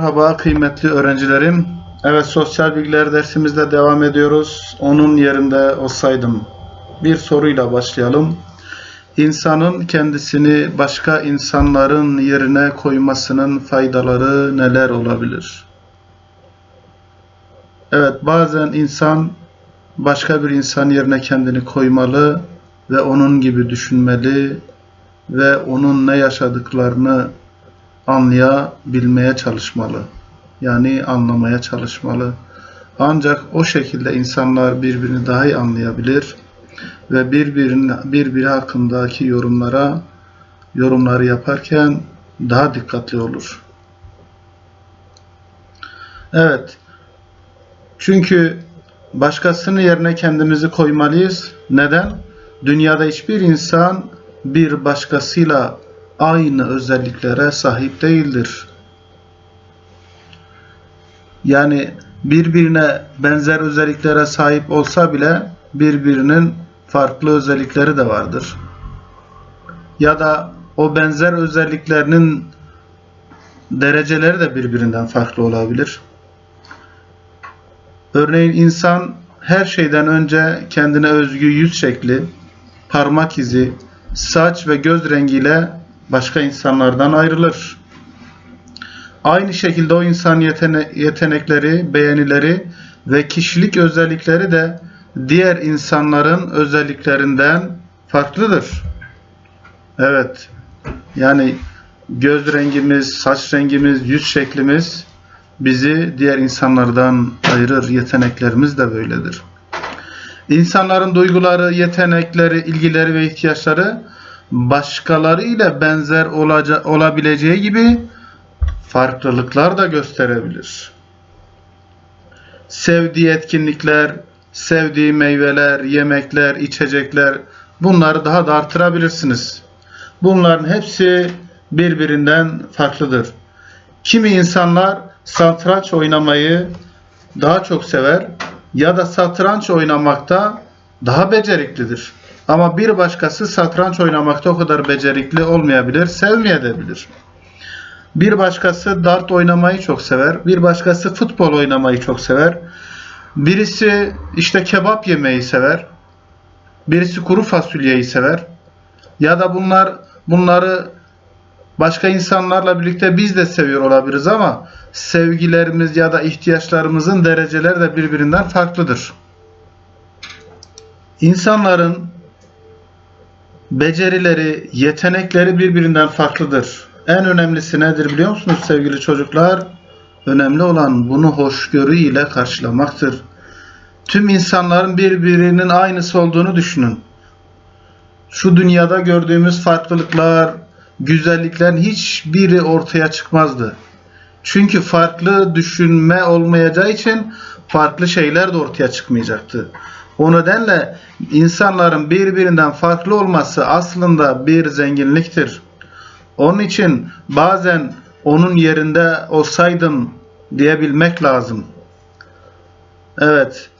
Merhaba kıymetli öğrencilerim. Evet sosyal bilgiler dersimizde devam ediyoruz. Onun yerinde olsaydım. Bir soruyla başlayalım. İnsanın kendisini başka insanların yerine koymasının faydaları neler olabilir? Evet bazen insan başka bir insan yerine kendini koymalı ve onun gibi düşünmeli ve onun ne yaşadıklarını anlayabilmeye çalışmalı. Yani anlamaya çalışmalı. Ancak o şekilde insanlar birbirini daha iyi anlayabilir ve birbirine, birbiri hakkındaki yorumlara yorumları yaparken daha dikkatli olur. Evet. Çünkü başkasının yerine kendimizi koymalıyız. Neden? Dünyada hiçbir insan bir başkasıyla aynı özelliklere sahip değildir. Yani birbirine benzer özelliklere sahip olsa bile birbirinin farklı özellikleri de vardır. Ya da o benzer özelliklerinin dereceleri de birbirinden farklı olabilir. Örneğin insan her şeyden önce kendine özgü yüz şekli, parmak izi, saç ve göz rengiyle başka insanlardan ayrılır. Aynı şekilde o insan yetene yetenekleri, beğenileri ve kişilik özellikleri de diğer insanların özelliklerinden farklıdır. Evet. Yani göz rengimiz, saç rengimiz, yüz şeklimiz bizi diğer insanlardan ayırır. Yeteneklerimiz de böyledir. İnsanların duyguları, yetenekleri, ilgileri ve ihtiyaçları başkaları ile benzer olabileceği gibi farklılıklar da gösterebilir. Sevdiği etkinlikler, sevdiği meyveler, yemekler, içecekler bunları daha da artırabilirsiniz. Bunların hepsi birbirinden farklıdır. Kimi insanlar satranç oynamayı daha çok sever ya da satranç oynamakta daha beceriklidir. Ama bir başkası satranç oynamakta o kadar becerikli olmayabilir, sevmeyebilir. Bir başkası dart oynamayı çok sever, bir başkası futbol oynamayı çok sever. Birisi işte kebap yemeyi sever. Birisi kuru fasulyeyi sever. Ya da bunlar bunları başka insanlarla birlikte biz de seviyor olabiliriz ama sevgilerimiz ya da ihtiyaçlarımızın dereceleri de birbirinden farklıdır. İnsanların becerileri, yetenekleri birbirinden farklıdır. En önemlisi nedir biliyor musunuz sevgili çocuklar? Önemli olan bunu hoşgörü ile karşılamaktır. Tüm insanların birbirinin aynısı olduğunu düşünün. Şu dünyada gördüğümüz farklılıklar, güzelliklerin hiçbiri ortaya çıkmazdı. Çünkü farklı düşünme olmayacağı için farklı şeyler de ortaya çıkmayacaktı. O nedenle insanların birbirinden farklı olması aslında bir zenginliktir. Onun için bazen onun yerinde olsaydım diyebilmek lazım. Evet.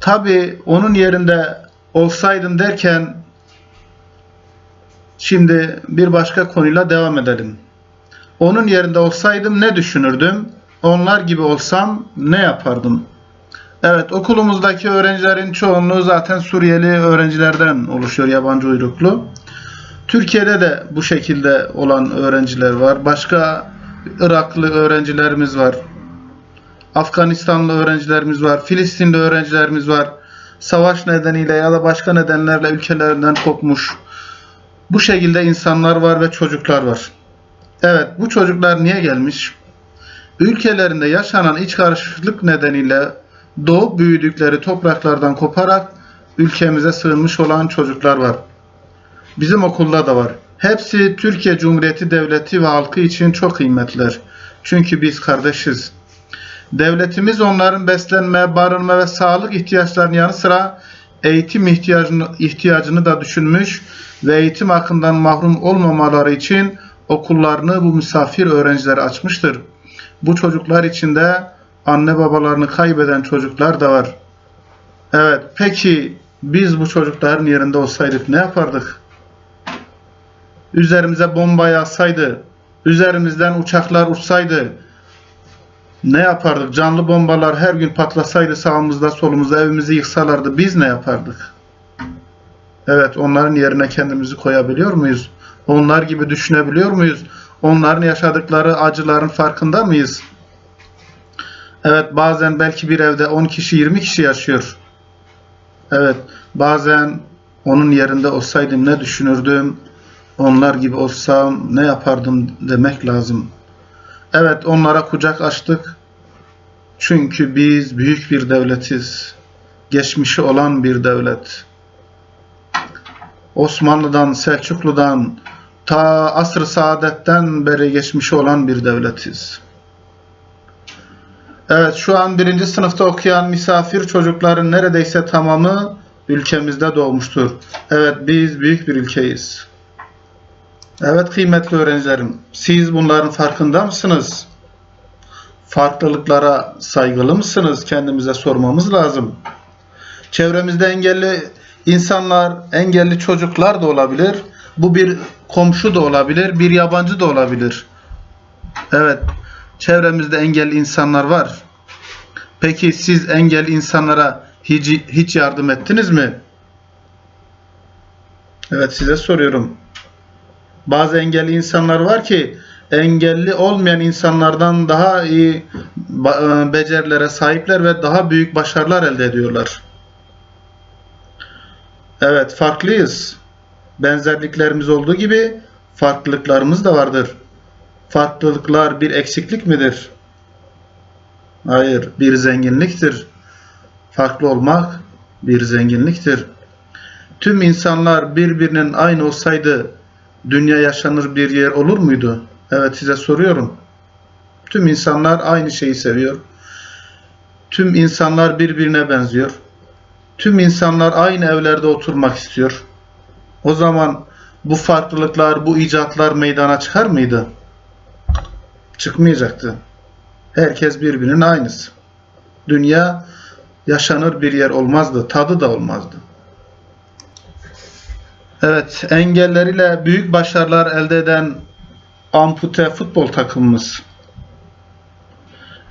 Tabi onun yerinde olsaydım derken şimdi bir başka konuyla devam edelim. Onun yerinde olsaydım ne düşünürdüm? Onlar gibi olsam ne yapardım? Evet, okulumuzdaki öğrencilerin çoğunluğu zaten Suriyeli öğrencilerden oluşuyor, yabancı uyruklu. Türkiye'de de bu şekilde olan öğrenciler var. Başka Iraklı öğrencilerimiz var. Afganistanlı öğrencilerimiz var. Filistinli öğrencilerimiz var. Savaş nedeniyle ya da başka nedenlerle ülkelerinden kopmuş. Bu şekilde insanlar var ve çocuklar var. Evet, bu çocuklar niye gelmiş? Ülkelerinde yaşanan iç karışıklık nedeniyle doğup büyüdükleri topraklardan koparak ülkemize sığınmış olan çocuklar var. Bizim okulda da var. Hepsi Türkiye Cumhuriyeti Devleti ve halkı için çok kıymetliler. Çünkü biz kardeşiz. Devletimiz onların beslenme, barınma ve sağlık ihtiyaçlarının yanı sıra eğitim ihtiyacını, ihtiyacını da düşünmüş ve eğitim hakkından mahrum olmamaları için okullarını bu misafir öğrencilere açmıştır. Bu çocuklar içinde anne babalarını kaybeden çocuklar da var. Evet, peki biz bu çocukların yerinde olsaydık ne yapardık? Üzerimize bomba yağsaydı, üzerimizden uçaklar uçsaydı, Ne yapardık? Canlı bombalar her gün patlasaydı sağımızda solumuzda evimizi yıksalardı biz ne yapardık? Evet onların yerine kendimizi koyabiliyor muyuz? Onlar gibi düşünebiliyor muyuz? Onların yaşadıkları acıların farkında mıyız? Evet bazen belki bir evde 10 kişi 20 kişi yaşıyor. Evet bazen onun yerinde olsaydım ne düşünürdüm? Onlar gibi olsam ne yapardım demek lazım. Evet onlara kucak açtık. Çünkü biz büyük bir devletiz. Geçmişi olan bir devlet. Osmanlı'dan, Selçuklu'dan, ta asr-ı saadetten beri geçmişi olan bir devletiz. Evet şu an birinci sınıfta okuyan misafir çocukların neredeyse tamamı ülkemizde doğmuştur. Evet biz büyük bir ülkeyiz. Evet kıymetli öğrencilerim, siz bunların farkında mısınız? Farklılıklara saygılı mısınız? Kendimize sormamız lazım. Çevremizde engelli insanlar, engelli çocuklar da olabilir. Bu bir komşu da olabilir, bir yabancı da olabilir. Evet, çevremizde engelli insanlar var. Peki siz engelli insanlara hiç, hiç yardım ettiniz mi? Evet size soruyorum. Bazı engelli insanlar var ki engelli olmayan insanlardan daha iyi e, becerilere sahipler ve daha büyük başarılar elde ediyorlar. Evet, farklıyız. Benzerliklerimiz olduğu gibi farklılıklarımız da vardır. Farklılıklar bir eksiklik midir? Hayır, bir zenginliktir. Farklı olmak bir zenginliktir. Tüm insanlar birbirinin aynı olsaydı dünya yaşanır bir yer olur muydu? Evet size soruyorum. Tüm insanlar aynı şeyi seviyor. Tüm insanlar birbirine benziyor. Tüm insanlar aynı evlerde oturmak istiyor. O zaman bu farklılıklar, bu icatlar meydana çıkar mıydı? Çıkmayacaktı. Herkes birbirinin aynısı. Dünya yaşanır bir yer olmazdı, tadı da olmazdı. Evet, engelleriyle büyük başarılar elde eden ampute futbol takımımız.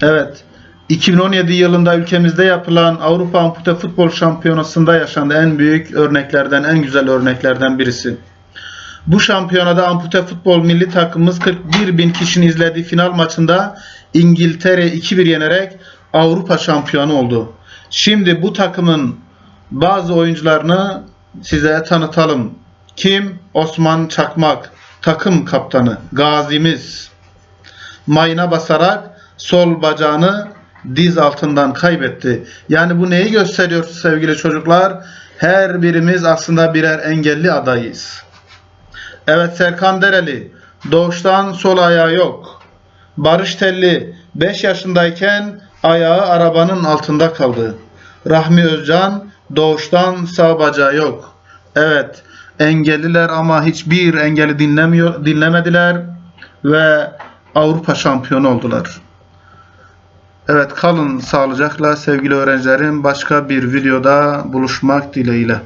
Evet, 2017 yılında ülkemizde yapılan Avrupa Ampute Futbol Şampiyonası'nda yaşandı en büyük örneklerden, en güzel örneklerden birisi. Bu şampiyonada ampute futbol milli takımımız 41 bin kişinin izlediği final maçında İngiltere 2-1 yenerek Avrupa şampiyonu oldu. Şimdi bu takımın bazı oyuncularını size tanıtalım. Kim? Osman Çakmak, takım kaptanı, gazimiz. Mayına basarak sol bacağını diz altından kaybetti. Yani bu neyi gösteriyor sevgili çocuklar? Her birimiz aslında birer engelli adayız. Evet Serkan Dereli, doğuştan sol ayağı yok. Barış Telli, 5 yaşındayken ayağı arabanın altında kaldı. Rahmi Özcan, doğuştan sağ bacağı yok. Evet, engelliler ama hiçbir engeli dinlemiyor, dinlemediler ve Avrupa şampiyonu oldular. Evet kalın sağlıcakla sevgili öğrencilerim başka bir videoda buluşmak dileğiyle.